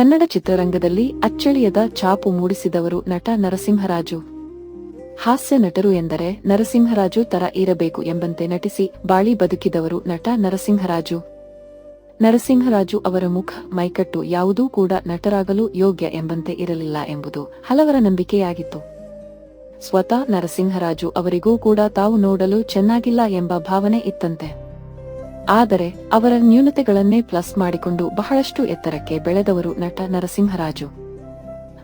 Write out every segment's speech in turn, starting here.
ಕನ್ನಡ ಚಿತ್ರರಂಗದಲ್ಲಿ ಅಚ್ಚಳಿಯದ ಛಾಪು ಮೂಡಿಸಿದವರು ನಟ ನರಸಿಂಹರಾಜು. ಹಾಸ್ಯ ನಟರು ಎಂದರೆ ನರಸಿಂಹರಾಜು ತರ ಇರಬೇಕು ಎಂಬಂತೆ ನಟಿಸಿ ಬಾಳಿ ಬದುಕಿದವರು ನಟ ನರಸಿಂಹರಾಜು. ನರಸಿಂಹರಾಜು ಅವರ ಮುಖ, ಮೈಕಟ್ಟು ಯಾವುದೂ ಕೂಡ ನಟರಾಗಲು ಯೋಗ್ಯ ಎಂಬಂತೆ ಇರಲಿಲ್ಲ ಎಂಬುದು ಹಲವರ ನಂಬಿಕೆಯಾಗಿತ್ತು. ಸ್ವತಃ ನರಸಿಂಹರಾಜು ಅವರಿಗೂ ಕೂಡ ತಾವು ನೋಡಲು ಚೆನ್ನಾಗಿಲ್ಲ ಎಂಬ ಭಾವನೆ ಇತ್ತಂತೆ. ಆದರೆ ಅವರ ನ್ಯೂನತೆಗಳನ್ನೇ ಪ್ಲಸ್ ಮಾಡಿಕೊಂಡು ಬಹಳಷ್ಟು ಎತ್ತರಕ್ಕೆ ಬೆಳೆದವರು ನಟ ನರಸಿಂಹರಾಜು.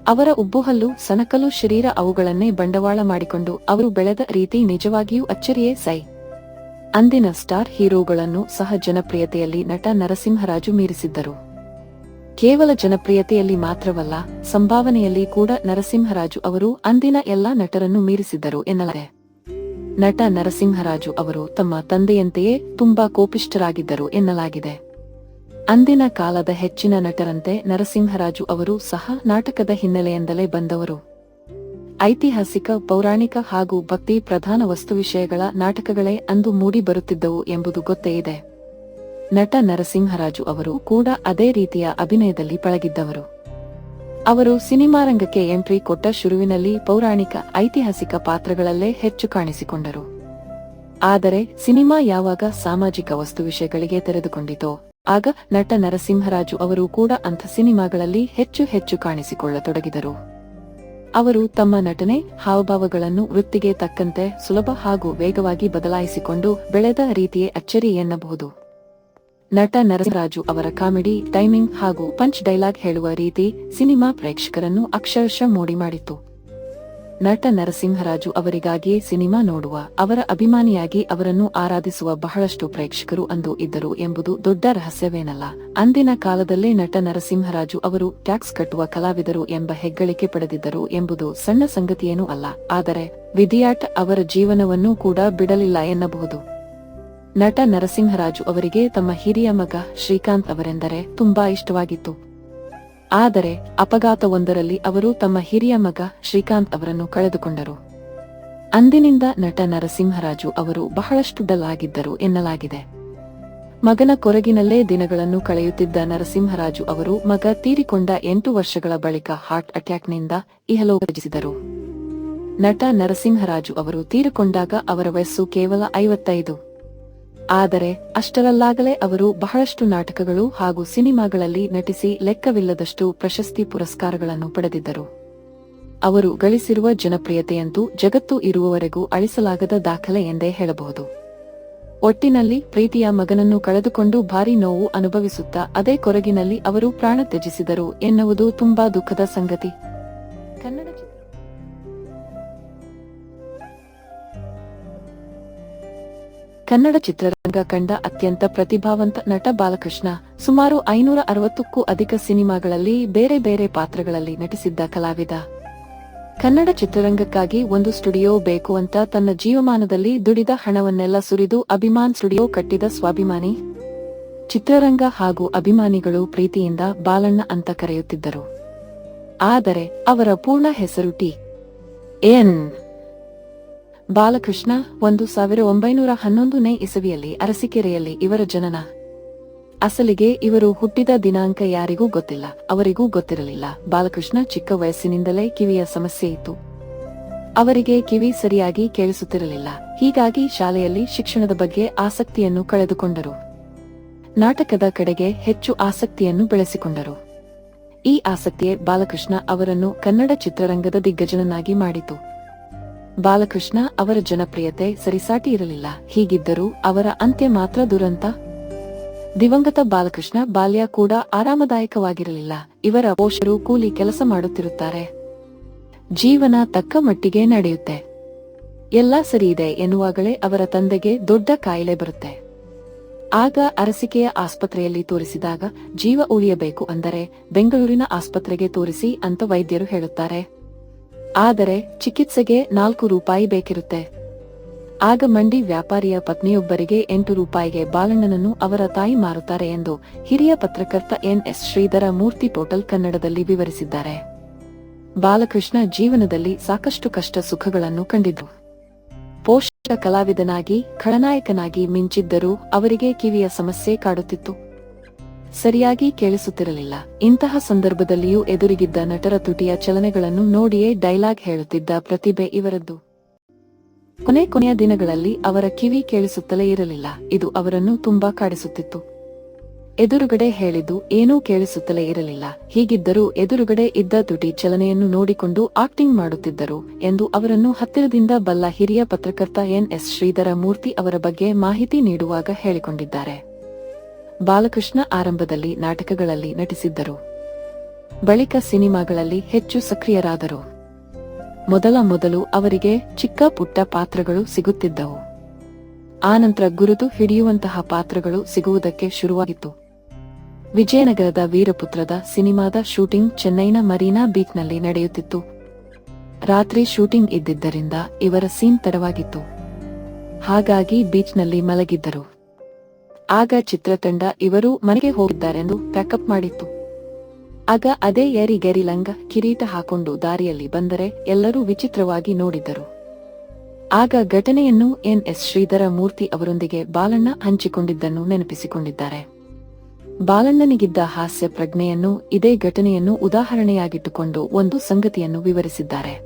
ಅವರ ಉಬ್ಬುಹಲ್ಲು ಸನಕಲು ಶರೀರ ಅವುಗಳನ್ನೇ ಬಂಡವಾಳ ಮಾಡಿಕೊಂಡು ಅವರು ಬೆಳೆದ ರೀತಿ ನಿಜವಾಗಿಯೂ ಅಚ್ಚರಿಯೇ ಸೈ. ಅಂದಿನ ಸ್ಟಾರ್ ಹೀರೋಗಳನ್ನು ಸಹ ಜನಪ್ರಿಯತೆಯಲ್ಲಿ ನಟ ನರಸಿಂಹರಾಜು ಮೀರಿಸಿದ್ದರು. ಕೇವಲ ಜನಪ್ರಿಯತೆಯಲ್ಲಿ ಮಾತ್ರವಲ್ಲ, ಸಂಭಾವನೆಯಲ್ಲಿ ಕೂಡ ನರಸಿಂಹರಾಜು ಅವರು ಅಂದಿನ ಎಲ್ಲಾ ನಟರನ್ನು ಮೀರಿಸಿದ್ದರು ಎನ್ನಲಾಗಿದೆ ನಟ ನರಸಿಂಹರಾಜು ಅವರು ತಮ್ಮ ತಂದೆಯಂತೆಯೇ ತುಂಬಾ ಕೋಪಿಷ್ಠರಾಗಿದ್ದರು ಎನ್ನಲಾಗಿದೆ. ಅಂದಿನ ಕಾಲದ ಹೆಚ್ಚಿನ ನಟರಂತೆ ನರಸಿಂಹರಾಜು ಅವರು ಸಹ ನಾಟಕದ ಹಿನ್ನೆಲೆಯಿಂದಲೇ ಬಂದವರು. ಐತಿಹಾಸಿಕ, ಪೌರಾಣಿಕ ಹಾಗೂ ಭಕ್ತಿ ಪ್ರಧಾನ ವಸ್ತು ವಿಷಯಗಳ ನಾಟಕಗಳೇ ಅಂದು ಮೂಡಿ ಬರುತ್ತಿದ್ದವು ಎಂಬುದು ಗೊತ್ತೇ ಇದೆ. ನಟ ನರಸಿಂಹರಾಜು ಅವರು ಕೂಡ ಅದೇ ರೀತಿಯ ಅಭಿನಯದಲ್ಲಿ ಪಳಗಿದ್ದವರು. ಅವರು ಸಿನಿಮಾ ರಂಗಕ್ಕೆ ಎಂಟ್ರಿ ಕೊಟ್ಟ ಶುರುವಿನಲ್ಲಿ ಪೌರಾಣಿಕ, ಐತಿಹಾಸಿಕ ಪಾತ್ರಗಳಲ್ಲೇ ಹೆಚ್ಚು ಕಾಣಿಸಿಕೊಂಡರು. ಆದರೆ ಸಿನಿಮಾ ಯಾವಾಗ ಸಾಮಾಜಿಕ ವಸ್ತು ವಿಷಯಗಳಿಗೆ ತೆರೆದುಕೊಂಡಿತೋ, ಆಗ ನಟ ನರಸಿಂಹರಾಜು ಅವರು ಕೂಡ ಅಂಥ ಸಿನಿಮಾಗಳಲ್ಲಿ ಹೆಚ್ಚು ಹೆಚ್ಚು ಕಾಣಿಸಿಕೊಳ್ಳತೊಡಗಿದರು. ಅವರು ತಮ್ಮ ನಟನೆ, ಹಾವಭಾವಗಳನ್ನು ವೃತ್ತಿಗೆ ತಕ್ಕಂತೆ ಸುಲಭ ಹಾಗೂ ವೇಗವಾಗಿ ಬದಲಾಯಿಸಿಕೊಂಡು ಬೆಳೆದ ರೀತಿಯೇ ಅಚ್ಚರಿ ಎನ್ನಬಹುದು. ನಟ ನರಸಿಂಹರಾಜು ಅವರ ಕಾಮಿಡಿ, ಟೈಮಿಂಗ್ ಹಾಗೂ ಪಂಚ್ ಡೈಲಾಗ್ ಹೇಳುವ ರೀತಿ ಸಿನಿಮಾ ಪ್ರೇಕ್ಷಕರನ್ನು ಅಕ್ಷರಶಃ ಮೋಡಿ ಮಾಡಿತು ನಟ ನರಸಿಂಹರಾಜು ಅವರಿಗಾಗಿಯೇ ಸಿನಿಮಾ ನೋಡುವ, ಅವರ ಅಭಿಮಾನಿಯಾಗಿ ಅವರನ್ನು ಆರಾಧಿಸುವ ಬಹಳಷ್ಟು ಪ್ರೇಕ್ಷಕರು ಅಂದು ಇದ್ದರು ಎಂಬುದು ದೊಡ್ಡ ರಹಸ್ಯವೇನಲ್ಲ. ಅಂದಿನ ಕಾಲದಲ್ಲೇ ನಟ ನರಸಿಂಹರಾಜು ಅವರು ಟ್ಯಾಕ್ಸ್ ಕಟ್ಟುವ ಕಲಾವಿದರು ಎಂಬ ಹೆಗ್ಗಳಿಕೆ ಪಡೆದಿದ್ದರು ಎಂಬುದು ಸಣ್ಣ ಸಂಗತಿಯೇನೂ ಅಲ್ಲ. ಆದರೆ ವಿಧಿಯಾಟ ಅವರ ಜೀವನವನ್ನೂ ಕೂಡ ಬಿಡಲಿಲ್ಲ ಎನ್ನಬಹುದು. ನಟ ನರಸಿಂಹರಾಜು ಅವರಿಗೆ ತಮ್ಮ ಹಿರಿಯ ಮಗ ಶ್ರೀಕಾಂತ್ ಅವರೆಂದರೆ ತುಂಬಾ ಇಷ್ಟವಾಗಿತ್ತು. ಆದರೆ ಅಪಘಾತವೊಂದರಲ್ಲಿ ಅವರು ತಮ್ಮ ಹಿರಿಯ ಮಗ ಶ್ರೀಕಾಂತ್ ಅವರನ್ನು ಕಳೆದುಕೊಂಡರು. ಅಂದಿನಿಂದ ನಟ ನರಸಿಂಹರಾಜು ಅವರು ಬಹಳಷ್ಟು ಡಲ್ ಆಗಿದ್ದರು ಎನ್ನಲಾಗಿದೆ. ಮಗನ ಕೊರಗಿನಲ್ಲೇ ದಿನಗಳನ್ನು ಕಳೆಯುತ್ತಿದ್ದ ನರಸಿಂಹರಾಜು ಅವರು ಮಗ ತೀರಿಕೊಂಡ ಎಂಟು ವರ್ಷಗಳ ಬಳಿಕ ಹಾರ್ಟ್ ಅಟ್ಯಾಕ್ನಿಂದ ಇಹಲೋಕ ತ್ಯಜಿಸಿದರು. ನಟ ನರಸಿಂಹರಾಜು ಅವರು ತೀರಿಕೊಂಡಾಗ ಅವರ ವಯಸ್ಸು ಕೇವಲ ಐವತ್ತೈದು. ಆದರೆ ಅಷ್ಟರಲ್ಲಾಗಲೇ ಅವರು ಬಹಳಷ್ಟು ನಾಟಕಗಳು ಹಾಗೂ ಸಿನಿಮಾಗಳಲ್ಲಿ ನಟಿಸಿ ಲೆಕ್ಕವಿಲ್ಲದಷ್ಟು ಪ್ರಶಸ್ತಿ ಪುರಸ್ಕಾರಗಳನ್ನು ಪಡೆದಿದ್ದರು. ಅವರು ಗಳಿಸಿರುವ ಜನಪ್ರಿಯತೆಯಂತೂ ಜಗತ್ತು ಇರುವವರೆಗೂ ಅಳಿಸಲಾಗದ ದಾಖಲೆ ಎಂದೇ ಹೇಳಬಹುದು. ಒಟ್ಟಿನಲ್ಲಿ ಪ್ರೀತಿಯ ಮಗನನ್ನು ಕಳೆದುಕೊಂಡು ಭಾರಿ ನೋವು ಅನುಭವಿಸುತ್ತಾ ಅದೇ ಕೊರಗಿನಲ್ಲಿ ಅವರು ಪ್ರಾಣ ತ್ಯಜಿಸಿದರು ಎನ್ನುವುದು ತುಂಬಾ ದುಃಖದ ಸಂಗತಿ. ಕನ್ನಡ ಕನ್ನಡ ಚಿತ್ರರಂಗ ಕಂಡ ಅತ್ಯಂತ ಪ್ರತಿಭಾವಂತ ನಟ ಬಾಲಕೃಷ್ಣ. ಸುಮಾರು ಐನೂರ ಅರವತ್ತಕ್ಕೂ ಅಧಿಕ ಸಿನಿಮಾಗಳಲ್ಲಿ ಬೇರೆ ಬೇರೆ ಪಾತ್ರಗಳಲ್ಲಿ ನಟಿಸಿದ್ದ ಕಲಾವಿದ. ಕನ್ನಡ ಚಿತ್ರರಂಗಕ್ಕಾಗಿ ಒಂದು ಸ್ಟುಡಿಯೋ ಬೇಕು ಅಂತ ತನ್ನ ಜೀವಮಾನದಲ್ಲಿ ದುಡಿದ ಹಣವನ್ನೆಲ್ಲ ಸುರಿದು ಅಭಿಮಾನ್ ಸ್ಟುಡಿಯೋ ಕಟ್ಟಿದ ಸ್ವಾಭಿಮಾನಿ. ಚಿತ್ರರಂಗ ಹಾಗೂ ಅಭಿಮಾನಿಗಳು ಪ್ರೀತಿಯಿಂದ ಬಾಲಣ್ಣ ಅಂತ ಕರೆಯುತ್ತಿದ್ದರು. ಆದರೆ ಅವರ ಪೂರ್ಣ ಹೆಸರು ಟಿ. ಎನ್. ಬಾಲಕೃಷ್ಣ, ಒಂದು ಸಾವಿರ ಒಂಬೈನೂರ ಹನ್ನೊಂದನೇ ಇಸವಿಯಲ್ಲಿ ಅರಸಿಕೆರೆಯಲ್ಲಿ ಇವರ ಜನನ. ಅಸಲಿಗೆ ಇವರು ಹುಟ್ಟಿದ ದಿನಾಂಕ ಯಾರಿಗೂ ಗೊತ್ತಿಲ್ಲ, ಅವರಿಗೂ ಗೊತ್ತಿರಲಿಲ್ಲ. ಬಾಲಕೃಷ್ಣ ಚಿಕ್ಕ ವಯಸ್ಸಿನಿಂದಲೇ ಕಿವಿಯ ಸಮಸ್ಯೆ ಇತ್ತು. ಅವರಿಗೆ ಕಿವಿ ಸರಿಯಾಗಿ ಕೇಳಿಸುತ್ತಿರಲಿಲ್ಲ. ಹೀಗಾಗಿ ಶಾಲೆಯಲ್ಲಿ ಶಿಕ್ಷಣದ ಬಗ್ಗೆ ಆಸಕ್ತಿಯನ್ನು ಕಳೆದುಕೊಂಡರು. ನಾಟಕದ ಕಡೆಗೆ ಹೆಚ್ಚು ಆಸಕ್ತಿಯನ್ನು ಬೆಳೆಸಿಕೊಂಡರು. ಈ ಆಸಕ್ತಿಯೇ ಬಾಲಕೃಷ್ಣ ಅವರನ್ನು ಕನ್ನಡ ಚಿತ್ರರಂಗದ ದಿಗ್ಗಜನನ್ನಾಗಿ ಮಾಡಿತು. ಬಾಲಕೃಷ್ಣ ಅವರ ಜನಪ್ರಿಯತೆ ಸರಿಸಾಟಿ ಇರಲಿಲ್ಲ. ಹೀಗಿದ್ದರೂ ಅವರ ಅಂತ್ಯ ಮಾತ್ರ ದುರಂತ? ದಿವಂಗತ ಬಾಲಕೃಷ್ಣ ಬಾಲ್ಯ ಕೂಡ ಆರಾಮದಾಯಕವಾಗಿರಲಿಲ್ಲ. ಇವರ ಪೋಷರು ಕೂಲಿ ಕೆಲಸ ಮಾಡುತ್ತಿರುತ್ತಾರೆ. ಜೀವನ ತಕ್ಕ ಮಟ್ಟಿಗೆ ನಡೆಯುತ್ತೆ. ಎಲ್ಲಾ ಸರಿಯಿದೆ ಎನ್ನುವಾಗಲೇ ಅವರ ತಂದೆಗೆ ದೊಡ್ಡ ಕಾಯಿಲೆ ಬರುತ್ತೆ. ಆಗ ಅರಸಿಕೆಯ ಆಸ್ಪತ್ರೆಯಲ್ಲಿ ತೋರಿಸಿದಾಗ ಜೀವ ಉಳಿಯಬೇಕು ಅಂದರೆ ಬೆಂಗಳೂರಿನ ಆಸ್ಪತ್ರೆಗೆ ತೋರಿಸಿ ಅಂತ ವೈದ್ಯರು ಹೇಳುತ್ತಾರೆ. ಆದರೆ ಚಿಕಿತ್ಸೆಗೆ ನಾಲ್ಕು ರೂಪಾಯಿ ಬೇಕಿರುತ್ತೆ. ಆಗ ಮಂಡಿ ವ್ಯಾಪಾರಿಯ ಪತ್ನಿಯೊಬ್ಬರಿಗೆ ಎಂಟು ರೂಪಾಯಿಗೆ ಬಾಲಣ್ಣನನ್ನು ಅವರ ತಾಯಿ ಮಾರುತ್ತಾರೆ ಎಂದು ಹಿರಿಯ ಪತ್ರಕರ್ತ N S Sridhara Murthy portal ಕನ್ನಡದಲ್ಲಿ ವಿವರಿಸಿದ್ದಾರೆ. ಬಾಲಕೃಷ್ಣ ಜೀವನದಲ್ಲಿ ಸಾಕಷ್ಟು ಕಷ್ಟ ಸುಖಗಳನ್ನು ಕಂಡಿದ್ದು. ಪೋಷಕ ಕಲಾವಿದನಾಗಿ, ಖಳನಾಯಕನಾಗಿ ಮಿಂಚಿದ್ದರೂ ಅವರಿಗೆ ಕಿವಿಯ ಸಮಸ್ಯೆ ಕಾಡುತ್ತಿತ್ತು. ಸರಿಯಾಗಿ ಕೇಳಿಸುತ್ತಿರಲಿಲ್ಲ. ಇಂತಹ ಸಂದರ್ಭದಲ್ಲಿಯೂ ಎದುರಿಗಿದ್ದ ನಟರ ತುಟಿಯ ಚಲನೆಗಳನ್ನು ನೋಡಿಯೇ ಡೈಲಾಗ್ ಹೇಳುತ್ತಿದ್ದ ಪ್ರತಿಭೆ ಇವರದ್ದು. ಕೊನೆ ಕೊನೆಯ ದಿನಗಳಲ್ಲಿ ಅವರ ಕಿವಿ ಕೇಳಿಸುತ್ತಲೇ ಇರಲಿಲ್ಲ. ಇದು ಅವರನ್ನು ತುಂಬಾ ಕಾಡಿಸುತ್ತಿತ್ತು. ಎದುರುಗಡೆ ಹೇಳಿದ್ದು ಏನೂ ಕೇಳಿಸುತ್ತಲೇ ಇರಲಿಲ್ಲ. ಹೀಗಿದ್ದರೂ ಎದುರುಗಡೆ ಇದ್ದ ತುಟಿ ಚಲನೆಯನ್ನು ನೋಡಿಕೊಂಡು ಆಕ್ಟಿಂಗ್ ಮಾಡುತ್ತಿದ್ದರು ಎಂದು ಅವರನ್ನು ಹತ್ತಿರದಿಂದ ಬಲ್ಲ ಹಿರಿಯ ಪತ್ರಕರ್ತ ಎನ್ ಎಸ್ ಶ್ರೀಧರ ಮೂರ್ತಿ ಅವರ ಬಗ್ಗೆ ಮಾಹಿತಿ ನೀಡುವಾಗ ಹೇಳಿಕೊಂಡಿದ್ದಾರೆ. ಬಾಲಕೃಷ್ಣ ಆರಂಭದಲ್ಲಿ ನಾಟಕಗಳಲ್ಲಿ ನಟಿಸಿದ್ದರು. ಬಳಿಕ ಸಿನಿಮಾಗಳಲ್ಲಿ ಹೆಚ್ಚು ಸಕ್ರಿಯರಾದರು. ಮೊದಲ ಮೊದಲು ಅವರಿಗೆ ಚಿಕ್ಕ ಪುಟ್ಟ ಪಾತ್ರಗಳು ಸಿಗುತ್ತಿದ್ದವು. ಆನಂತರ ಗುರುತು ಹಿಡಿಯುವಂತಹ ಪಾತ್ರಗಳು ಸಿಗುವುದಕ್ಕೆ ಶುರುವಾಗಿತ್ತು. ವಿಜಯನಗರದ ವೀರಪುತ್ರದ ಸಿನಿಮಾದ ಶೂಟಿಂಗ್ ಚೆನ್ನೈನ ಮರೀನಾ ಬೀಚ್ನಲ್ಲಿ ನಡೆಯುತ್ತಿತ್ತು. ರಾತ್ರಿ ಶೂಟಿಂಗ್ ಇದ್ದಿದ್ದರಿಂದ ಇವರ ಸೀನ್ ತಡವಾಗಿತ್ತು. ಹಾಗಾಗಿ ಬೀಚ್ನಲ್ಲಿ ಮಲಗಿದ್ದರು. ಆಗ ಚಿತ್ರತಂಡ ಇವರು ಮನೆಗೆ ಹೋಗಿದ್ದಾರೆಂದು ಪ್ಯಾಕಪ್ ಮಾಡಿತ್ತು. ಆಗ ಅದೇ ಏರಿ ಗೆರಿ ಲಂಗ ಕಿರೀಟ ಹಾಕೊಂಡು ದಾರಿಯಲ್ಲಿ ಬಂದರೆ ಎಲ್ಲರೂ ವಿಚಿತ್ರವಾಗಿ ನೋಡಿದ್ದರು ಆಗ ಘಟನೆಯನ್ನು ಎನ್ ಎಸ್ ಶ್ರೀಧರ ಮೂರ್ತಿ ಅವರೊಂದಿಗೆ ಬಾಲಣ್ಣ ಹಂಚಿಕೊಂಡಿದ್ದನ್ನು ನೆನಪಿಸಿಕೊಂಡಿದ್ದಾರೆ. ಬಾಲಣ್ಣನಿಗಿದ್ದ ಹಾಸ್ಯ ಪ್ರಜ್ಞೆಯನ್ನು, ಇದೇ ಘಟನೆಯನ್ನು ಉದಾಹರಣೆಯಾಗಿಟ್ಟುಕೊಂಡು ಒಂದು ಸಂಗತಿಯನ್ನು ವಿವರಿಸಿದ್ದಾರೆ.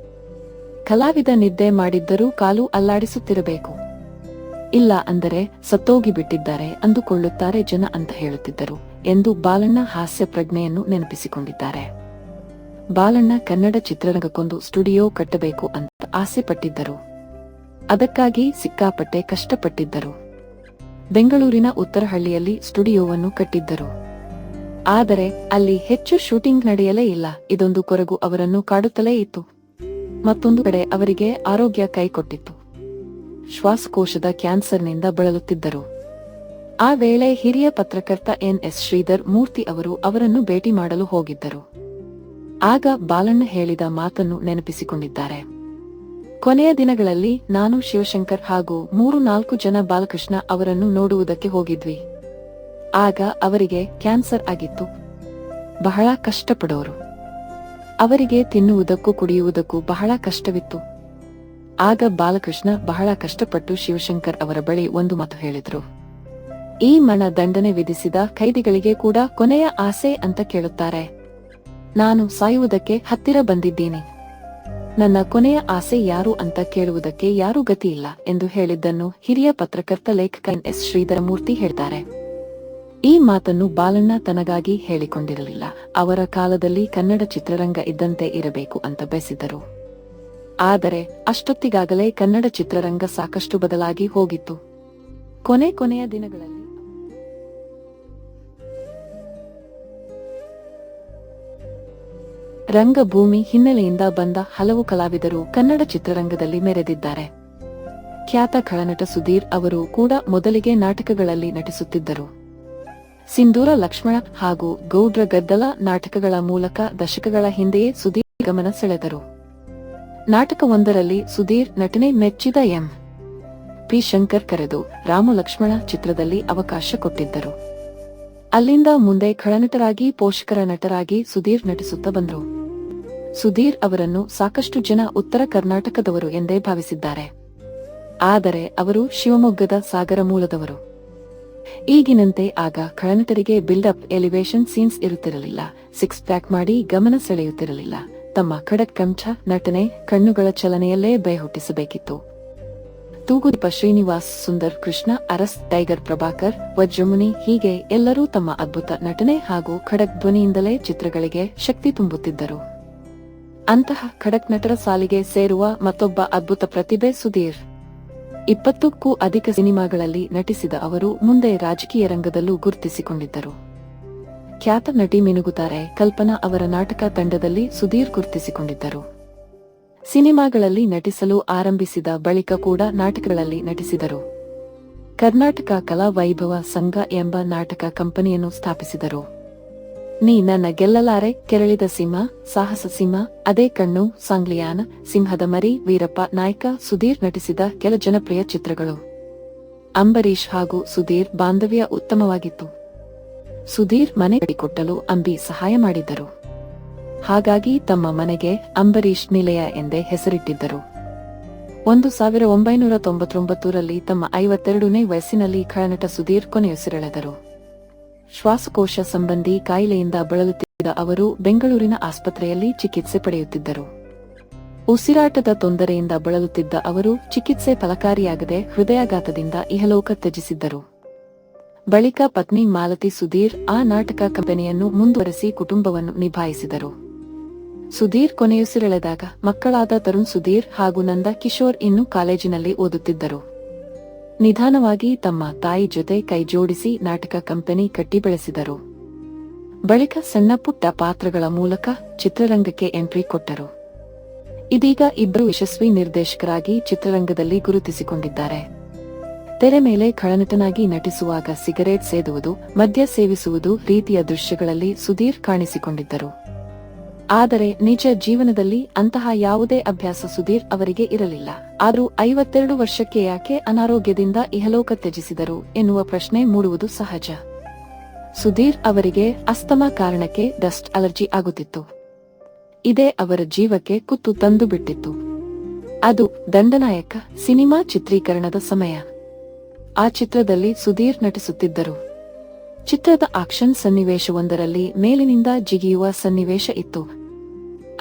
ಕಲಾವಿದ ನಿದ್ದೆ ಮಾಡಿದ್ದರೂ ಕಾಲು ಅಲ್ಲಾಡಿಸುತ್ತಿರಬೇಕು. ಇಲ್ಲ ಅಂದರೆ ಸತ್ತೋಗಿ ಬಿಟ್ಟಿದ್ದಾರೆ ಅಂದುಕೊಳ್ಳುತ್ತಾರೆ ಜನ ಅಂತ ಹೇಳುತ್ತಿದ್ದರು ಎಂದು ಬಾಲಣ್ಣ ಹಾಸ್ಯ ಪ್ರಜ್ಞೆಯನ್ನು ನೆನಪಿಸಿಕೊಂಡಿದ್ದಾರೆ. ಬಾಲಣ್ಣ ಕನ್ನಡ ಚಿತ್ರರಂಗಕ್ಕೊಂದು ಸ್ಟುಡಿಯೋ ಕಟ್ಟಬೇಕು ಅಂತ ಆಸೆ ಪಟ್ಟಿದ್ದರು ಅದಕ್ಕಾಗಿ ಸಿಕ್ಕಾಪಟ್ಟೆ ಕಷ್ಟಪಟ್ಟಿದ್ದರು. ಬೆಂಗಳೂರಿನ ಉತ್ತರಹಳ್ಳಿಯಲ್ಲಿ ಸ್ಟುಡಿಯೋವನ್ನು ಕಟ್ಟಿದ್ದರು. ಆದರೆ ಅಲ್ಲಿ ಹೆಚ್ಚು ಶೂಟಿಂಗ್ ನಡೆಯಲೇ ಇಲ್ಲ. ಇದೊಂದು ಕೊರಗು ಅವರನ್ನು ಕಾಡುತ್ತಲೇ ಇತ್ತು. ಮತ್ತೊಂದು ಕಡೆ ಅವರಿಗೆ ಆರೋಗ್ಯ ಕೈಕೊಟ್ಟಿತ್ತು. ಶ್ವಾಸಕೋಶದ ಕ್ಯಾನ್ಸರ್ನಿಂದ ಬಳಲುತ್ತಿದ್ದರು. ಆ ವೇಳೆ ಹಿರಿಯ ಪತ್ರಕರ್ತ ಎನ್ ಎಸ್ ಶ್ರೀಧರ್ ಮೂರ್ತಿ ಅವರು ಅವರನ್ನು ಭೇಟಿ ಮಾಡಲು ಹೋಗಿದ್ದರು. ಆಗ ಬಾಲಣ್ಣ ಹೇಳಿದ ಮಾತನ್ನು ನೆನಪಿಸಿಕೊಂಡಿದ್ದಾರೆ. ಕೊನೆಯ ದಿನಗಳಲ್ಲಿ ನಾನು ಶಿವಶಂಕರ್ ಹಾಗೂ ಮೂರು ನಾಲ್ಕು ಜನ ಬಾಲಕೃಷ್ಣ ಅವರನ್ನು ನೋಡುವುದಕ್ಕೆ ಹೋಗಿದ್ವಿ. ಆಗ ಅವರಿಗೆ ಕ್ಯಾನ್ಸರ್ ಆಗಿತ್ತು. ಬಹಳ ಕಷ್ಟಪಡೋರು. ಅವರಿಗೆ ತಿನ್ನುವುದಕ್ಕೂ ಕುಡಿಯುವುದಕ್ಕೂ ಬಹಳ ಕಷ್ಟವಿತ್ತು. ಆಗ ಬಾಲಕೃಷ್ಣ ಬಹಳ ಕಷ್ಟಪಟ್ಟು ಶಿವಶಂಕರ್ ಅವರ ಬಳಿ ಒಂದು ಮಾತು ಹೇಳಿದ್ರು. ಈ ಮಣ ದಂಡನೆ ವಿಧಿಸಿದ ಖೈದಿಗಳಿಗೆ ಕೂಡ ಕೊನೆಯ ಆಸೆ ಅಂತ ಕೇಳುತ್ತಾರೆ. ನಾನು ಸಾಯುವುದಕ್ಕೆ ಹತ್ತಿರ ಬಂದಿದ್ದೀನಿ. ನನ್ನ ಕೊನೆಯ ಆಸೆ ಯಾರು ಅಂತ ಕೇಳುವುದಕ್ಕೆ ಯಾರೂ ಇಲ್ಲ ಎಂದು ಹೇಳಿದ್ದನ್ನು ಹಿರಿಯ ಪತ್ರಕರ್ತ ಲೇಖಕ ಎನ್ ಎಸ್ ಶ್ರೀಧರಮೂರ್ತಿ ಹೇಳ್ತಾರೆ. ಈ ಮಾತನ್ನು ಬಾಲಣ್ಣ ತನಗಾಗಿ ಹೇಳಿಕೊಂಡಿರಲಿಲ್ಲ. ಅವರ ಕಾಲದಲ್ಲಿ ಕನ್ನಡ ಚಿತ್ರರಂಗ ಇದ್ದಂತೆ ಇರಬೇಕು ಅಂತ ಬಯಸಿದರು ಆದರೆ ಅಷ್ಟೊತ್ತಿಗಾಗಲೇ ಕನ್ನಡ ಚಿತ್ರರಂಗ ಸಾಕಷ್ಟು ಬದಲಾಗಿ ಹೋಗಿತ್ತು. ಕೊನೆ ಕೊನೆಯ ದಿನಗಳಲ್ಲಿ ರಂಗಭೂಮಿ ಹಿನ್ನೆಲೆಯಿಂದ ಬಂದ ಹಲವು ಕಲಾವಿದರು ಕನ್ನಡ ಚಿತ್ರರಂಗದಲ್ಲಿ ಮೆರೆದಿದ್ದಾರೆ. ಖ್ಯಾತ ಖಳನಟ ಸುಧೀರ್ ಅವರು ಕೂಡ ಮೊದಲಿಗೆ ನಾಟಕಗಳಲ್ಲಿ ನಟಿಸುತ್ತಿದ್ದರು. ಸಿಂಧೂರ ಲಕ್ಷ್ಮಣ ಹಾಗೂ ಗೌಡ್ರ ಗದ್ದಲ ನಾಟಕಗಳ ಮೂಲಕ ದಶಕಗಳ ಹಿಂದೆಯೇ ಸುಧೀರ್ ಗಮನ ಸೆಳೆದರು. ನಾಟಕವೊಂದರಲ್ಲಿ ಸುಧೀರ್ ನಟನೆ ಮೆಚ್ಚಿದ ಎಂ. ಪಿ. ಶಂಕರ್ ಕರೆದು ರಾಮ ಲಕ್ಷ್ಮಣ ಚಿತ್ರದಲ್ಲಿ ಅವಕಾಶ ಕೊಟ್ಟಿದ್ದರು. ಅಲ್ಲಿಂದ ಮುಂದೆ ಖಳನಟರಾಗಿ ಪೋಷಕರ ನಟರಾಗಿ ಸುಧೀರ್ ನಟಿಸುತ್ತಾ ಬಂದರು. ಸುಧೀರ್ ಅವರನ್ನು ಸಾಕಷ್ಟು ಜನ ಉತ್ತರ ಕರ್ನಾಟಕದವರು ಎಂದೇ ಭಾವಿಸಿದ್ದಾರೆ. ಆದರೆ ಅವರು ಶಿವಮೊಗ್ಗದ ಸಾಗರ ಮೂಲದವರು. ಈಗಿನಂತೆ ಆಗ ಖಳನಟರಿಗೆ ಬಿಲ್ಡಪ್ ಎಲಿವೇಶನ್ ಸೀನ್ಸ್ ಇರುತ್ತಿರಲಿಲ್ಲ. ಸಿಕ್ಸ್ ಪ್ಯಾಕ್ ಮಾಡಿ ಗಮನ ಸೆಳೆಯುತ್ತಿರಲಿಲ್ಲ. ತಮ್ಮ ಖಡಕ್ ಕಂಠ ನಟನೆ ಕಣ್ಣುಗಳ ಚಲನೆಯಲ್ಲೇ ಭಯ ಹುಟ್ಟಿಸಬೇಕಿತ್ತು ತೂಗುದೀಪ ಶ್ರೀನಿವಾಸ್, ಸುಂದರ್ ಕೃಷ್ಣ, ಅರಸ್, ಟೈಗರ್ ಪ್ರಭಾಕರ್, ವಜ್ರಮುನಿ ಹೀಗೆ ಎಲ್ಲರೂ ತಮ್ಮ ಅದ್ಭುತ ನಟನೆ ಹಾಗೂ ಖಡಕ್ ಧ್ವನಿಯಿಂದಲೇ ಚಿತ್ರಗಳಿಗೆ ಶಕ್ತಿ ತುಂಬುತ್ತಿದ್ದರು. ಅಂತಹ ಖಡಕ್ ನಟರ ಸಾಲಿಗೆ ಸೇರುವ ಮತ್ತೊಬ್ಬ ಅದ್ಭುತ ಪ್ರತಿಭೆ ಸುಧೀರ್. ಇಪ್ಪತ್ತಕ್ಕೂ ಅಧಿಕ ಸಿನಿಮಾಗಳಲ್ಲಿ ನಟಿಸಿದ ಅವರು ಮುಂದೆ ರಾಜಕೀಯ ರಂಗದಲ್ಲೂ ಗುರುತಿಸಿಕೊಂಡಿದ್ದರು. ಖ್ಯಾತ ನಟಿ ಮಿನುಗುತ್ತಾರೆ ಕಲ್ಪನಾ ಅವರ ನಾಟಕ ತಂಡದಲ್ಲಿ ಸುಧೀರ್ ಗುರುತಿಸಿಕೊಂಡಿದ್ದರು. ಸಿನಿಮಾಗಳಲ್ಲಿ ನಟಿಸಲು ಆರಂಭಿಸಿದ ಬಳಿಕ ಕೂಡ ನಾಟಕಗಳಲ್ಲಿ ನಟಿಸಿದರು. ಕರ್ನಾಟಕ ಕಲಾ ವೈಭವ ಸಂಘ ಎಂಬ ನಾಟಕ ಕಂಪನಿಯನ್ನು ಸ್ಥಾಪಿಸಿದರು. ನೀ ನನ್ನ ಗೆಲ್ಲಲಾರೆ, ಕೆರಳಿದ ಸಿಂಹ, ಸಾಹಸ ಸಿಂಹ, ಅದೇ ಕಣ್ಣು, ಸಾಂಗ್ಲಿಯಾನ, ಸಿಂಹದ ಮರಿ, ವೀರಪ್ಪ ನಾಯ್ಕ, ಸುಧೀರ್ ನಟಿಸಿದ ಕೆಲ ಜನಪ್ರಿಯ ಚಿತ್ರಗಳು. ಅಂಬರೀಶ್ ಹಾಗೂ ಸುಧೀರ್ ಬಾಂಧವ್ಯ ಉತ್ತಮವಾಗಿತ್ತು. ಸುಧೀರ್ ಮನೆ ಕಟ್ಟಿಕೊಟ್ಟಲು ಅಂಬಿ ಸಹಾಯ ಮಾಡಿದ್ದರು. ಹಾಗಾಗಿ ತಮ್ಮ ಮನೆಗೆ ಅಂಬರೀಶ್ ನಿಲಯ ಎಂದೇ ಹೆಸರಿಟ್ಟಿದ್ದರು. ಒಂದು ಸಾವಿರ ಒಂಬೈನೂರ ತೊಂಬತ್ತೊಂಬತ್ತರಲ್ಲಿ ತಮ್ಮ ಐವತ್ತೆರಡನೇ ವಯಸ್ಸಿನಲ್ಲಿ ಖಳನಟ ಸುಧೀರ್ ಕೊನೆಯುಸಿರೆಳೆದರು ಶ್ವಾಸಕೋಶ ಸಂಬಂಧಿ ಕಾಯಿಲೆಯಿಂದ ಬಳಲುತ್ತಿದ್ದ ಅವರು ಬೆಂಗಳೂರಿನ ಆಸ್ಪತ್ರೆಯಲ್ಲಿ ಚಿಕಿತ್ಸೆ ಪಡೆಯುತ್ತಿದ್ದರು. ಉಸಿರಾಟದ ತೊಂದರೆಯಿಂದ ಬಳಲುತ್ತಿದ್ದ ಅವರು ಚಿಕಿತ್ಸೆ ಫಲಕಾರಿಯಾಗದೆ ಹೃದಯಾಘಾತದಿಂದ ಇಹಲೋಕ ತ್ಯಜಿಸಿದ್ದರು. ಬಳಿಕ ಪತ್ನಿ ಮಾಲತಿ ಸುಧೀರ್ ಆ ನಾಟಕ ಕಂಪನಿಯನ್ನು ಮುಂದುವರೆಸಿ ಕುಟುಂಬವನ್ನು ನಿಭಾಯಿಸಿದರು. ಸುಧೀರ್ ಕೊನೆಯುಸಿರೆಳೆದಾಗ ಮಕ್ಕಳಾದ ತರುಣ್ ಸುಧೀರ್ ಹಾಗೂ ನಂದ ಕಿಶೋರ್ ಇನ್ನೂ ಕಾಲೇಜಿನಲ್ಲಿ ಓದುತ್ತಿದ್ದರು. ನಿಧಾನವಾಗಿ ತಮ್ಮ ತಾಯಿ ಜೊತೆ ಕೈಜೋಡಿಸಿ ನಾಟಕ ಕಂಪನಿ ಕಟ್ಟಿ ಬೆಳೆಸಿದರು. ಬಳಿಕ ಸಣ್ಣಪುಟ್ಟ ಪಾತ್ರಗಳ ಮೂಲಕ ಚಿತ್ರರಂಗಕ್ಕೆ ಎಂಟ್ರಿ ಕೊಟ್ಟರು. ಇದೀಗ ಇಬ್ಬರು ಯಶಸ್ವಿ ನಿರ್ದೇಶಕರಾಗಿ ಚಿತ್ರರಂಗದಲ್ಲಿ ಗುರುತಿಸಿಕೊಂಡಿದ್ದಾರೆ. ತೆರೆ ಮೇಲೆ ಖಳನಟನಾಗಿ ನಟಿಸುವಾಗ ಸಿಗರೇಟ್ ಸೇದುವುದು, ಮದ್ಯ ಸೇವಿಸುವುದು ರೀತಿಯ ದೃಶ್ಯಗಳಲ್ಲಿ ಸುಧೀರ್ ಕಾಣಿಸಿಕೊಂಡಿದ್ದರು. ಆದರೆ ನಿಜ ಜೀವನದಲ್ಲಿ ಅಂತಹ ಯಾವುದೇ ಅಭ್ಯಾಸ ಸುಧೀರ್ ಅವರಿಗೆ ಇರಲಿಲ್ಲ. ಆದರೂ ಐವತ್ತೆರಡು ವರ್ಷಕ್ಕೆ ಯಾಕೆ ಅನಾರೋಗ್ಯದಿಂದ ಇಹಲೋಕ ತ್ಯಜಿಸಿದರು ಎನ್ನುವ ಪ್ರಶ್ನೆ ಮೂಡುವುದು ಸಹಜ. ಸುಧೀರ್ ಅವರಿಗೆ ಅಸ್ತಮಾ ಕಾರಣಕ್ಕೆ ಡಸ್ಟ್ ಅಲರ್ಜಿ ಆಗುತ್ತಿತ್ತು. ಇದೇ ಅವರ ಜೀವಕ್ಕೆ ಕುತ್ತು ತಂದು ಬಿಟ್ಟಿತ್ತು. ಅದು ದಂಡನಾಯಕ ಸಿನಿಮಾ ಚಿತ್ರೀಕರಣದ ಸಮಯ. ಆ ಚಿತ್ರದಲ್ಲಿ ಸುಧೀರ್ ನಟಿಸುತ್ತಿದ್ದರು. ಚಿತ್ರದ ಆಕ್ಷನ್ ಸನ್ನಿವೇಶವೊಂದರಲ್ಲಿ ಮೇಲಿನಿಂದ ಜಿಗಿಯುವ ಸನ್ನಿವೇಶ ಇತ್ತು.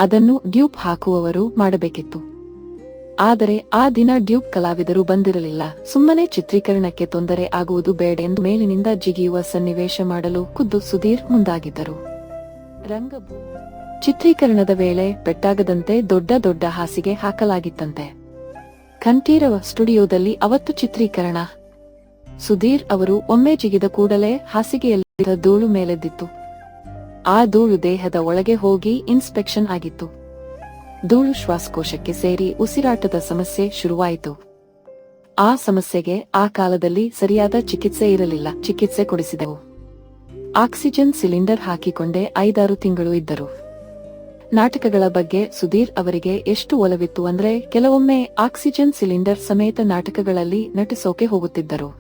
ಅದನ್ನು ಡ್ಯೂಪ್ ಹಾಕುವವರು ಮಾಡಬೇಕಿತ್ತು. ಆದರೆ ಆ ದಿನ ಡ್ಯೂಪ್ ಕಲಾವಿದರು ಬಂದಿರಲಿಲ್ಲ. ಸುಮ್ಮನೆ ಚಿತ್ರೀಕರಣಕ್ಕೆ ತೊಂದರೆ ಆಗುವುದು ಬೇಡೆಂದು ಮೇಲಿನಿಂದ ಜಿಗಿಯುವ ಸನ್ನಿವೇಶ ಮಾಡಲು ಖುದ್ದು ಸುಧೀರ್ ಮುಂದಾಗಿದ್ದರು. ರಂಗಭೂ ಚಿತ್ರೀಕರಣದ ವೇಳೆ ಪೆಟ್ಟಾಗದಂತೆ ದೊಡ್ಡ ದೊಡ್ಡ ಹಾಸಿಗೆ ಹಾಕಲಾಗಿತ್ತಂತೆ. ಕಂಠೀರವ ಸ್ಟುಡಿಯೋದಲ್ಲಿ ಅವತ್ತು ಚಿತ್ರೀಕರಣ. ಸುಧೀರ್ ಅವರು ಒಮ್ಮೆ ಜಿಗಿದ ಕೂಡಲೇ ಹಾಸಿಗೆಯಲ್ಲಿದ್ದ ಧೂಳು ಮೇಲೆದ್ದಿತ್ತು. ಆ ಧೂಳು ದೇಹದ ಒಳಗೆ ಹೋಗಿ ಇನ್ಸ್ಪೆಕ್ಷನ್ ಆಗಿತ್ತು. ಧೂಳು ಶ್ವಾಸಕೋಶಕ್ಕೆ ಸೇರಿ ಉಸಿರಾಟದ ಸಮಸ್ಯೆ ಶುರುವಾಯಿತು. ಆ ಸಮಸ್ಯೆಗೆ ಆ ಕಾಲದಲ್ಲಿ ಸರಿಯಾದ ಚಿಕಿತ್ಸೆ ಇರಲಿಲ್ಲ. ಚಿಕಿತ್ಸೆ ಕೊಡಿಸಿದೆವು. ಆಕ್ಸಿಜನ್ ಸಿಲಿಂಡರ್ ಹಾಕಿಕೊಂಡೇ ಐದಾರು ತಿಂಗಳು ಇದ್ದರು. ನಾಟಕಗಳ ಬಗ್ಗೆ ಸುಧೀರ್ ಅವರಿಗೆ ಎಷ್ಟು ಒಲವಿತ್ತು ಅಂದ್ರೆ ಕೆಲವೊಮ್ಮೆ ಆಕ್ಸಿಜನ್ ಸಿಲಿಂಡರ್ ಸಮೇತ ನಾಟಕಗಳಲ್ಲಿ ನಟಿಸೋಕೆ ಹೋಗುತ್ತಿದ್ದರು.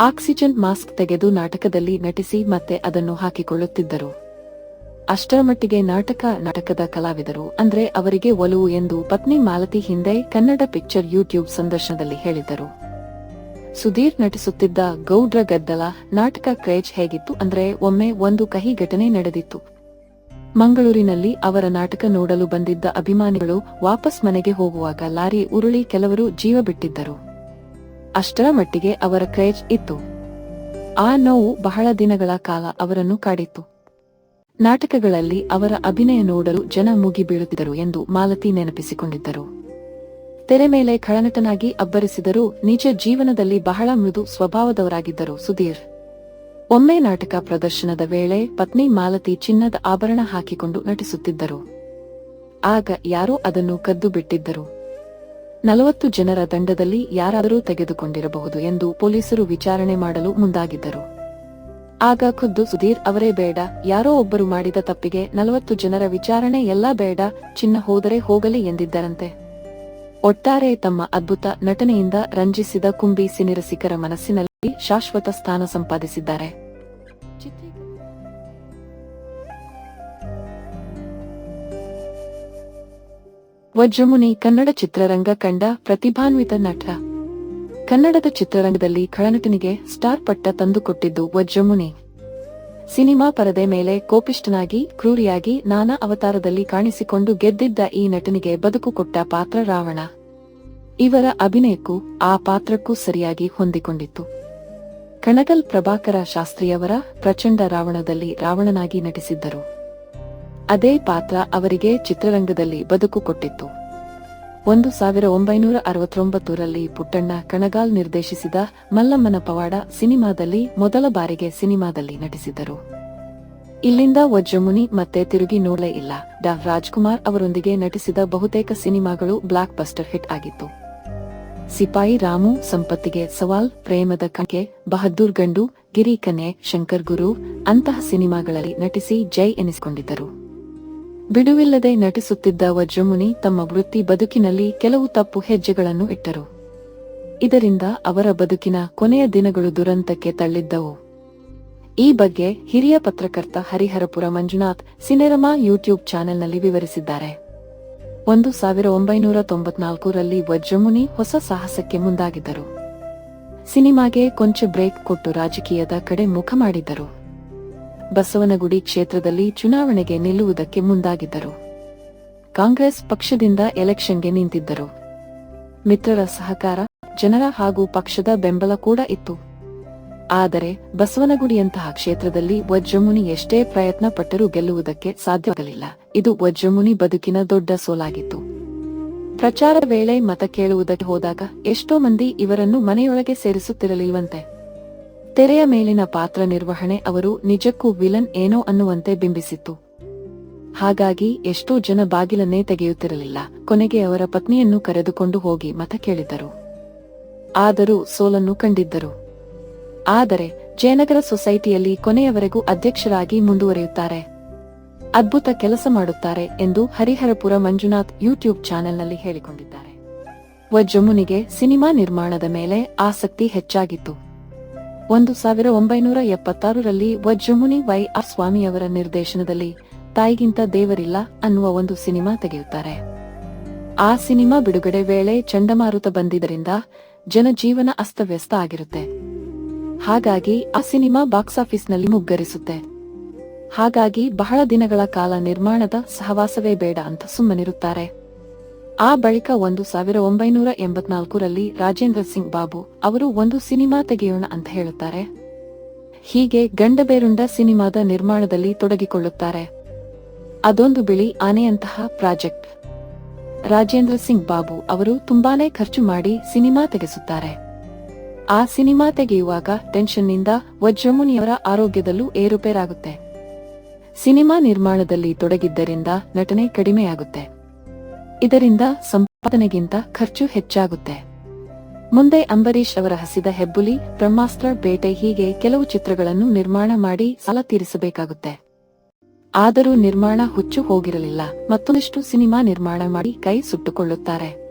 ಆಕ್ಸಿಜನ್ ಮಾಸ್ಕ್ ತೆಗೆದು ನಾಟಕದಲ್ಲಿ ನಟಿಸಿ ಮತ್ತೆ ಅದನ್ನು ಹಾಕಿಕೊಳ್ಳುತ್ತಿದ್ದರು. ಅಷ್ಟರ ಮಟ್ಟಿಗೆ ನಾಟಕ ನಾಟಕದ ಕಲಾವಿದರು ಅಂದ್ರೆ ಅವರಿಗೆ ಒಲವು ಎಂದು ಪತ್ನಿ ಮಾಲತಿ ಹಿಂದೆ ಕನ್ನಡ ಪಿಕ್ಚರ್ ಯೂಟ್ಯೂಬ್ ಸಂದರ್ಶನದಲ್ಲಿ ಹೇಳಿದ್ದರು ಸುಧೀರ್ ನಟಿಸುತ್ತಿದ್ದ ಗೌಡ್ರ ಗದ್ದಲ ನಾಟಕ ಕ್ರೇಜ್ ಹೇಗಿತ್ತು ಅಂದ್ರೆ ಒಮ್ಮೆ ಒಂದು ಕಹಿ ಘಟನೆ ನಡೆದಿತ್ತು. ಮಂಗಳೂರಿನಲ್ಲಿ ಅವರ ನಾಟಕ ನೋಡಲು ಬಂದಿದ್ದ ಅಭಿಮಾನಿಗಳು ವಾಪಸ್ ಮನೆಗೆ ಹೋಗುವಾಗ ಲಾರಿ ಉರುಳಿ ಕೆಲವರು ಜೀವ ಬಿಟ್ಟಿದ್ದರು. ಅಷ್ಟರ ಮಟ್ಟಿಗೆ ಅವರ ಕ್ರೇಜ್ ಇತ್ತು. ಆ ನೋವು ಬಹಳ ದಿನಗಳ ಕಾಲ ಅವರನ್ನು ಕಾಡಿತ್ತು. ನಾಟಕಗಳಲ್ಲಿ ಅವರ ಅಭಿನಯ ನೋಡಲು ಜನ ಮುಗಿ ಬೀಳುತ್ತಿದ್ದರು ಎಂದು ಮಾಲತಿ ನೆನಪಿಸಿಕೊಂಡಿದ್ದರು. ತೆರೆ ಮೇಲೆ ಖಳನಟನಾಗಿ ಅಬ್ಬರಿಸಿದರೂ ನಿಜ ಜೀವನದಲ್ಲಿ ಬಹಳ ಮೃದು ಸ್ವಭಾವದವರಾಗಿದ್ದರು ಸುಧೀರ್. ಒಮ್ಮೆ ನಾಟಕ ಪ್ರದರ್ಶನದ ವೇಳೆ ಪತ್ನಿ ಮಾಲತಿ ಚಿನ್ನದ ಆಭರಣ ಹಾಕಿಕೊಂಡು ನಟಿಸುತ್ತಿದ್ದರು. ಆಗ ಯಾರೋ ಅದನ್ನು ಕದ್ದು ಬಿಟ್ಟಿದ್ದರು. ನಲವತ್ತು ಜನರ ದಂಡದಲ್ಲಿ ಯಾರಾದರೂ ತೆಗೆದುಕೊಂಡಿರಬಹುದು ಎಂದು ಪೊಲೀಸರು ವಿಚಾರಣೆ ಮಾಡಲು ಮುಂದಾಗಿದ್ದರು. ಆಗ ಖುದ್ದು ಸುಧೀರ್ ಅವರೇ ಬೇಡ, ಯಾರೋ ಒಬ್ಬರು ಮಾಡಿದ ತಪ್ಪಿಗೆ ನಲವತ್ತು ಜನರ ವಿಚಾರಣೆ ಎಲ್ಲಾ ಬೇಡ, ಚಿನ್ನ ಹೋದರೆ ಹೋಗಲಿ ಎಂದಿದ್ದರಂತೆ. ಒಟ್ಟಾರೆ ತಮ್ಮ ಅದ್ಭುತ ನಟನೆಯಿಂದ ರಂಜಿಸಿದ ಕುಂಬಿ ಸಿನಿರಸಿಕರ ಮನಸ್ಸಿನಲ್ಲಿ ಶಾಶ್ವತ ಸ್ಥಾನ ಸಂಪಾದಿಸಿದ್ದಾರೆ. ವಜ್ರಮುನಿ ಕನ್ನಡ ಚಿತ್ರರಂಗ ಕಂಡ ಪ್ರತಿಭಾನ್ವಿತ ನಟ. ಕನ್ನಡದ ಚಿತ್ರರಂಗದಲ್ಲಿ ಖಳನಟನಿಗೆ ಸ್ಟಾರ್ ಪಟ್ಟ ತಂದುಕೊಟ್ಟಿದ್ದು ವಜ್ರಮುನಿ. ಸಿನಿಮಾ ಪರದೆ ಮೇಲೆ ಕೋಪಿಷ್ಟನಾಗಿ ಕ್ರೂರಿಯಾಗಿ ನಾನಾ ಅವತಾರದಲ್ಲಿ ಕಾಣಿಸಿಕೊಂಡು ಗೆದ್ದಿದ್ದ ಈ ನಟನಿಗೆ ಬದುಕು ಕೊಟ್ಟ ಪಾತ್ರ ರಾವಣ. ಇವರ ಅಭಿನಯಕ್ಕೂ ಆ ಪಾತ್ರಕ್ಕೂ ಸರಿಯಾಗಿ ಹೊಂದಿಕೊಂಡಿತ್ತು. ಕಣಗಲ್ ಪ್ರಭಾಕರ ಶಾಸ್ತ್ರಿಯವರ ಪ್ರಚಂಡ ರಾವಣದಲ್ಲಿ ರಾವಣನಾಗಿ ನಟಿಸಿದ್ದರು. ಅದೇ ಪಾತ್ರ ಅವರಿಗೆ ಚಿತ್ರರಂಗದಲ್ಲಿ ಬದುಕು ಕೊಟ್ಟಿತ್ತು. ಒಂದು ಸಾವಿರ ಒಂಬೈನೂರ ಅರವತ್ತೊಂಬತ್ತರಲ್ಲಿ ಪುಟ್ಟಣ್ಣ ಕಣಗಾಲ್ ನಿರ್ದೇಶಿಸಿದ ಮಲ್ಲಮ್ಮನ ಪವಾಡ ಸಿನಿಮಾದಲ್ಲಿ ಮೊದಲ ಬಾರಿಗೆ ಸಿನಿಮಾದಲ್ಲಿ ನಟಿಸಿದರು. ಇಲ್ಲಿಂದ ವಜ್ರಮುನಿ ಮತ್ತೆ ತಿರುಗಿ ನೋಡಲೇ ಇಲ್ಲ. ಡಾ. ರಾಜ್ಕುಮಾರ್ ಅವರೊಂದಿಗೆ ನಟಿಸಿದ ಬಹುತೇಕ ಸಿನಿಮಾಗಳು ಬ್ಲಾಕ್ ಬಸ್ಟರ್ ಹಿಟ್ ಆಗಿತ್ತು. ಸಿಪಾಯಿ ರಾಮು, ಸಂಪತ್ತಿಗೆ ಸವಾಲ್, ಪ್ರೇಮದ ಕಂಕೆ ಬಹದ್ದೂರ್ ಗಂಡು ಗಿರಿಕನೆ ಶಂಕರ್ ಗುರು ಅಂತಹ ಸಿನಿಮಾಗಳಲ್ಲಿ ನಟಿಸಿ ಜೈ ಎನಿಸಿಕೊಂಡಿದ್ದರು. ಬಿಡುವಿಲ್ಲದೆ ನಟಿಸುತ್ತಿದ್ದ ವಜ್ರಮುನಿ ತಮ್ಮ ವೃತ್ತಿ ಬದುಕಿನಲ್ಲಿ ಕೆಲವು ತಪ್ಪು ಹೆಜ್ಜೆಗಳನ್ನು ಇಟ್ಟರು. ಇದರಿಂದ ಅವರ ಬದುಕಿನ ಕೊನೆಯ ದಿನಗಳು ದುರಂತಕ್ಕೆ ತಳ್ಳಿದ್ದವು. ಈ ಬಗ್ಗೆ ಹಿರಿಯ ಪತ್ರಕರ್ತ ಹರಿಹರಪುರ ಮಂಜುನಾಥ್ ಸಿನೆರಮಾ ಯೂಟ್ಯೂಬ್ ಚಾನೆಲ್ನಲ್ಲಿ ವಿವರಿಸಿದ್ದಾರೆ. ಒಂದು ಸಾವಿರ ಒಂಬೈನೂರ ತೊಂಬತ್ನಾಲ್ಕರಲ್ಲಿ ವಜ್ರಮುನಿ ಹೊಸ ಸಾಹಸಕ್ಕೆ ಮುಂದಾಗಿದ್ದರು. ಸಿನಿಮಾಗೆ ಕೊಂಚ ಬ್ರೇಕ್ ಕೊಟ್ಟು ರಾಜಕೀಯದ ಕಡೆ ಮುಖ ಮಾಡಿದ್ದರು. ಬಸವನಗುಡಿ ಕ್ಷೇತ್ರದಲ್ಲಿ ಚುನಾವಣೆಗೆ ನಿಲ್ಲುವುದಕ್ಕೆ ಮುಂದಾಗಿದ್ದರು. ಕಾಂಗ್ರೆಸ್ ಪಕ್ಷದಿಂದ ಎಲೆಕ್ಷನ್ಗೆ ನಿಂತಿದ್ದರು. ಮಿತ್ರರ ಸಹಕಾರ, ಜನರ ಹಾಗೂ ಪಕ್ಷದ ಬೆಂಬಲ ಕೂಡ ಇತ್ತು. ಆದರೆ ಬಸವನಗುಡಿಯಂತಹ ಕ್ಷೇತ್ರದಲ್ಲಿ ವಜ್ರಮುನಿ ಎಷ್ಟೇ ಪ್ರಯತ್ನ ಪಟ್ಟರೂ ಗೆಲ್ಲುವುದಕ್ಕೆ ಸಾಧ್ಯವಾಗಲಿಲ್ಲ. ಇದು ವಜ್ರಮುನಿ ಬದುಕಿನ ದೊಡ್ಡ ಸೋಲಾಗಿತ್ತು. ಪ್ರಚಾರ ವೇಳೆ ಮತ ಕೇಳುವುದಕ್ಕೆ ಹೋದಾಗ ಎಷ್ಟೋ ಮಂದಿ ಇವರನ್ನು ಮನೆಯೊಳಗೆ ಸೇರಿಸುತ್ತಿರಲಿಲ್ವಂತೆ. ತೆರೆಯ ಮೇಲಿನ ಪಾತ್ರ ನಿರ್ವಹಣೆ ಅವರು ನಿಜಕ್ಕೂ ವಿಲನ್ ಏನೋ ಅನ್ನುವಂತೆ ಬಿಂಬಿಸಿತ್ತು. ಹಾಗಾಗಿ ಎಷ್ಟೋ ಜನ ಬಾಗಿಲನ್ನೇ ತೆಗೆಯುತ್ತಿರಲಿಲ್ಲ. ಕೊನೆಗೆ ಅವರ ಪತ್ನಿಯನ್ನು ಕರೆದುಕೊಂಡು ಹೋಗಿ ಮತ ಕೇಳಿದ್ದರು. ಆದರೂ ಸೋಲನ್ನು ಕಂಡಿದ್ದರು. ಆದರೆ ಜಯನಗರ ಸೊಸೈಟಿಯಲ್ಲಿ ಕೊನೆಯವರೆಗೂ ಅಧ್ಯಕ್ಷರಾಗಿ ಮುಂದುವರಿಯುತ್ತಾರೆ. ಅದ್ಭುತ ಕೆಲಸ ಮಾಡುತ್ತಾರೆ ಎಂದು ಹರಿಹರಪುರ ಮಂಜುನಾಥ್ ಯೂಟ್ಯೂಬ್ ಚಾನೆಲ್ನಲ್ಲಿ ಹೇಳಿಕೊಂಡಿದ್ದಾರೆ. ವಜ್ರಮುನಿಗೆ ಸಿನಿಮಾ ನಿರ್ಮಾಣದ ಮೇಲೆ ಆಸಕ್ತಿ ಹೆಚ್ಚಾಗಿತ್ತು. ಒಂದು ಸಾವಿರ ಒಂಬೈನೂರ ಎಪ್ಪತ್ತಾರರಲ್ಲಿ ವಜ್ರಮುನಿ ವೈ ಆರ್ ಸ್ವಾಮಿಯವರ ನಿರ್ದೇಶನದಲ್ಲಿ ತಾಯಿಗಿಂತ ದೇವರಿಲ್ಲ ಅನ್ನುವ ಒಂದು ಸಿನಿಮಾ ತೆಗೆಯುತ್ತಾರೆ. ಆ ಸಿನಿಮಾ ಬಿಡುಗಡೆ ವೇಳೆ ಚಂಡಮಾರುತ ಬಂದಿದ್ದರಿಂದ ಜನಜೀವನ ಅಸ್ತವ್ಯಸ್ತ ಆಗಿರುತ್ತೆ. ಹಾಗಾಗಿ ಆ ಸಿನಿಮಾ ಬಾಕ್ಸ್ ಆಫೀಸ್ನಲ್ಲಿ ಮುಗ್ಗರಿಸುತ್ತೆ. ಹಾಗಾಗಿ ಬಹಳ ದಿನಗಳ ಕಾಲ ನಿರ್ಮಾಣದ ಸಹವಾಸವೇ ಬೇಡ ಅಂತ ಸುಮ್ಮನಿರುತ್ತಾರೆ. ಆ ಬಳಿಕ ಒಂದು ಸಾವಿರ ಒಂಬೈನೂರ ಎಂಬತ್ನಾಲ್ಕರಲ್ಲಿ ರಾಜೇಂದ್ರ ಸಿಂಗ್ ಬಾಬು ಅವರು ಒಂದು ಸಿನಿಮಾ ತೆಗೆಯೋಣ ಅಂತ ಹೇಳುತ್ತಾರೆ. ಹೀಗೆ ಗಂಡಬೇರುಂಡ ಸಿನಿಮಾದ ನಿರ್ಮಾಣದಲ್ಲಿ ತೊಡಗಿಕೊಳ್ಳುತ್ತಾರೆ. ಅದೊಂದು ಬಿಳಿ ಆನೆಯಂತಹ ಪ್ರಾಜೆಕ್ಟ್. ರಾಜೇಂದ್ರ ಸಿಂಗ್ ಬಾಬು ಅವರು ತುಂಬಾನೇ ಖರ್ಚು ಮಾಡಿ ಸಿನಿಮಾ ತೆಗೆಸುತ್ತಾರೆ. ಆ ಸಿನಿಮಾ ತೆಗೆಯುವಾಗ ಟೆನ್ಷನ್ನಿಂದ ವಜ್ರಮುನಿಯವರ ಆರೋಗ್ಯದಲ್ಲೂ ಏರುಪೇರಾಗುತ್ತೆ. ಸಿನಿಮಾ ನಿರ್ಮಾಣದಲ್ಲಿ ತೊಡಗಿದ್ದರಿಂದ ನಟನೆ ಕಡಿಮೆಯಾಗುತ್ತೆ. ಇದರಿಂದ ಸಂಪಾದನೆಗಿಂತ ಖರ್ಚು ಹೆಚ್ಚಾಗುತ್ತೆ. ಮುಂದೆ ಅಂಬರೀಷ್ ಅವರ ಹಸಿದ ಹೆಬ್ಬುಲಿ, ಬ್ರಹ್ಮಾಸ್ತ್ರ ಬೇಟೆ ಹೀಗೆ ಕೆಲವು ಚಿತ್ರಗಳನ್ನು ನಿರ್ಮಾಣ ಮಾಡಿ ಸಾಲ ತೀರಿಸಬೇಕಾಗುತ್ತೆ. ಆದರೂ ನಿರ್ಮಾಣ ಹುಚ್ಚು ಹೋಗಿರಲಿಲ್ಲ. ಮತ್ತೊಂದಿಷ್ಟು ಸಿನಿಮಾ ನಿರ್ಮಾಣ ಮಾಡಿ ಕೈ ಸುಟ್ಟುಕೊಳ್ಳುತ್ತಾರೆ.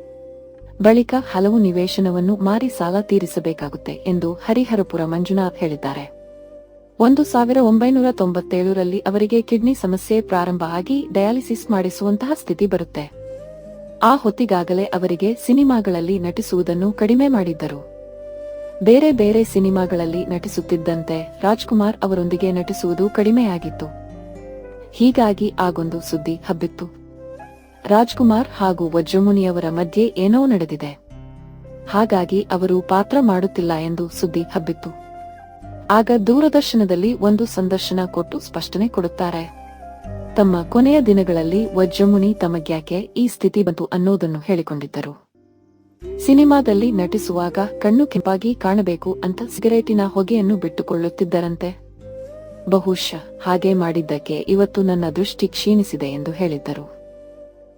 ಬಳಿಕ ಹಲವು ನಿವೇಶನವನ್ನು ಮಾರಿ ಸಾಲ ತೀರಿಸಬೇಕಾಗುತ್ತೆ ಎಂದು ಹರಿಹರಪುರ ಮಂಜುನಾಥ್ ಹೇಳಿದ್ದಾರೆ. ಒಂದು ಸಾವಿರ ಒಂಬೈನೂರ ತೊಂಬತ್ತೇಳರಲ್ಲಿ ಅವರಿಗೆ ಕಿಡ್ನಿ ಸಮಸ್ಯೆ ಪ್ರಾರಂಭ ಆಗಿ ಡಯಾಲಿಸಿಸ್ ಮಾಡಿಸುವಂತಹ ಸ್ಥಿತಿ ಬರುತ್ತೆ. ಆ ಹೊತ್ತಿಗಾಗಲೇ ಅವರಿಗೆ ಸಿನಿಮಾಗಳಲ್ಲಿ ನಟಿಸುವುದನ್ನು ಕಡಿಮೆ ಮಾಡಿದ್ದರು. ಬೇರೆ ಬೇರೆ ಸಿನಿಮಾಗಳಲ್ಲಿ ನಟಿಸುತ್ತಿದ್ದಂತೆ ರಾಜ್ಕುಮಾರ್ ಅವರೊಂದಿಗೆ ನಟಿಸುವುದು ಕಡಿಮೆಯಾಗಿತ್ತು. ಹೀಗಾಗಿ ಆಗೊಂದು ಸುದ್ದಿ ಹಬ್ಬಿತ್ತು. ರಾಜ್ಕುಮಾರ್ ಹಾಗೂ ವಜ್ರಮುನಿಯವರ ಮಧ್ಯೆ ಏನೋ ನಡೆದಿದೆ. ಹಾಗಾಗಿ ಅವರು ಪಾತ್ರ ಮಾಡುತ್ತಿಲ್ಲ ಎಂದು ಸುದ್ದಿ ಹಬ್ಬಿತ್ತು. ಆಗ ದೂರದರ್ಶನದಲ್ಲಿ ಒಂದು ಸಂದರ್ಶನ ಕೊಟ್ಟು ಸ್ಪಷ್ಟನೆ ಕೊಡುತ್ತಾರೆ. ತಮ್ಮ ಕೊನೆಯ ದಿನಗಳಲ್ಲಿ ವಜ್ರಮುನಿ ತಮಗ್ಯಾಕೆ ಈ ಸ್ಥಿತಿ ಬಂತು ಅನ್ನೋದನ್ನು ಹೇಳಿಕೊಂಡಿದ್ದರು. ಸಿನಿಮಾದಲ್ಲಿ ನಟಿಸುವಾಗ ಕಣ್ಣು ಕೆಂಪಾಗಿ ಕಾಣಬೇಕು ಅಂತ ಸಿಗರೇಟಿನ ಹೊಗೆಯನ್ನು ಬಿಟ್ಟುಕೊಳ್ಳುತ್ತಿದ್ದರಂತೆ. ಬಹುಶಃ ಹಾಗೆ ಮಾಡಿದ್ದಕ್ಕೆ ಇವತ್ತು ನನ್ನ ದೃಷ್ಟಿ ಕ್ಷೀಣಿಸಿದೆ ಎಂದು ಹೇಳಿದ್ದರು.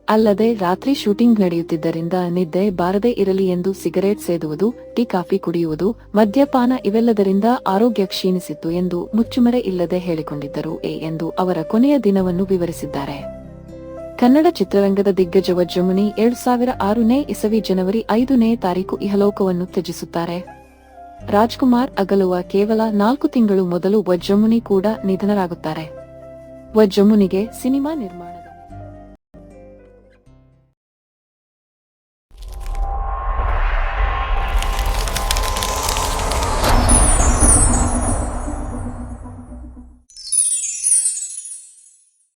ಅಲ್ಲದೆ ರಾತ್ರಿ ಶೂಟಿಂಗ್ ನಡೆಯುತ್ತಿದ್ದರಿಂದ ನಿದ್ದೆ ಬಾರದೇ ಇರಲಿ ಎಂದು ಸಿಗರೇಟ್ ಸೇದುವುದು, ಟೀ, ಕಾಫಿ ಕುಡಿಯುವುದು, ಮದ್ಯಪಾನ ಇವೆಲ್ಲದರಿಂದ ಆರೋಗ್ಯ ಕ್ಷೀಣಿಸಿತ್ತು ಎಂದು ಮುಚ್ಚುಮರೆ ಇಲ್ಲದೆ ಹೇಳಿಕೊಂಡಿದ್ದರು ಎ ಎಂದು ಅವರ ಕೊನೆಯ ದಿನವನ್ನು ವಿವರಿಸಿದ್ದಾರೆ. ಕನ್ನಡ ಚಿತ್ರರಂಗದ ದಿಗ್ಗಜ ವಜ್ರಮುನಿ ಎರಡು ಸಾವಿರ ಆರನೇ ಇಸವಿ ಜನವರಿ ಐದನೇ ತಾರೀಕು ಇಹಲೋಕವನ್ನು ತ್ಯಜಿಸುತ್ತಾರೆ. ರಾಜ್ಕುಮಾರ್ ಅಗಲುವ ಕೇವಲ ನಾಲ್ಕು ತಿಂಗಳು ಮೊದಲು ವಜ್ರಮುನಿ ಕೂಡ ನಿಧನರಾಗುತ್ತಾರೆ. ವಜ್ರಮುನಿಗೆ ಸಿನಿಮಾ ನಿರ್ಮಾಣ